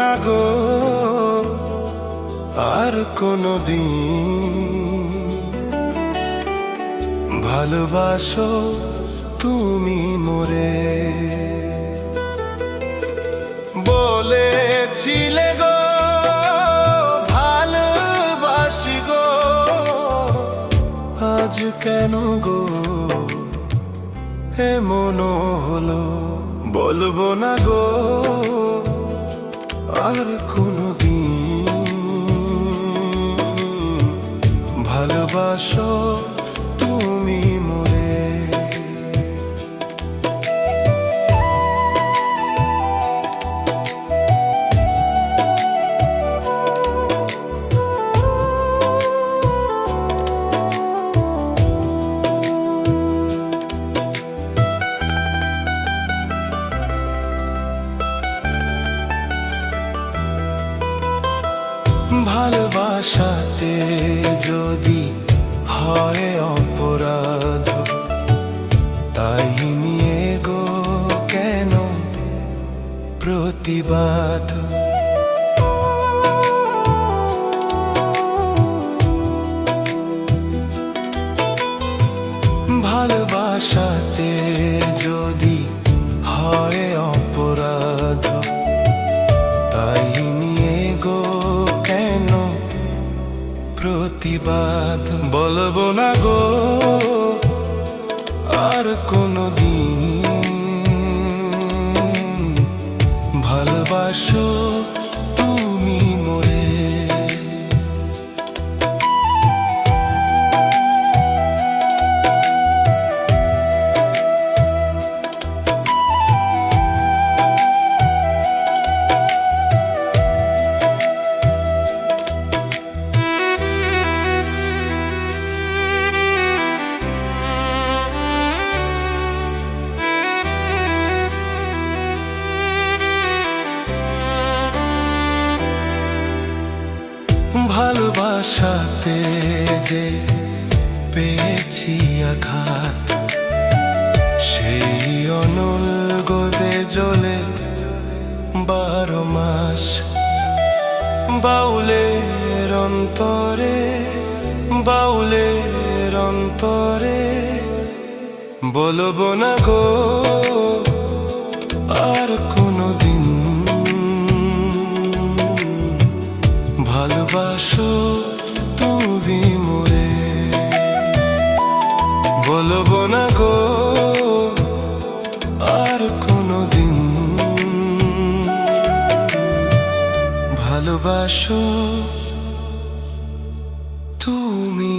না গো, আর কোনো দিন ভালোবাসো তুমি মোরে। বলেছিলে গো, ভালোবাসি গো, আজ কেন গো? হে এমন হলো। বলব না গো আর কোনো দিন ভালোবাসো ভালোবাসাতে যদি হয় অপরাধ তাই নিয়ে গো কেন প্রতিবাদ? প্রতিবাদ বলব না গো আর কোনো দিন ভালোবাসাতে যে পেয়েছি আঘাত, সেই অনল গোদে জ্বলে বারো মাস বাউলের অন্তরে বাউলের অন্তরে বলব না গো। দিন। ভালোবাসো তুমি।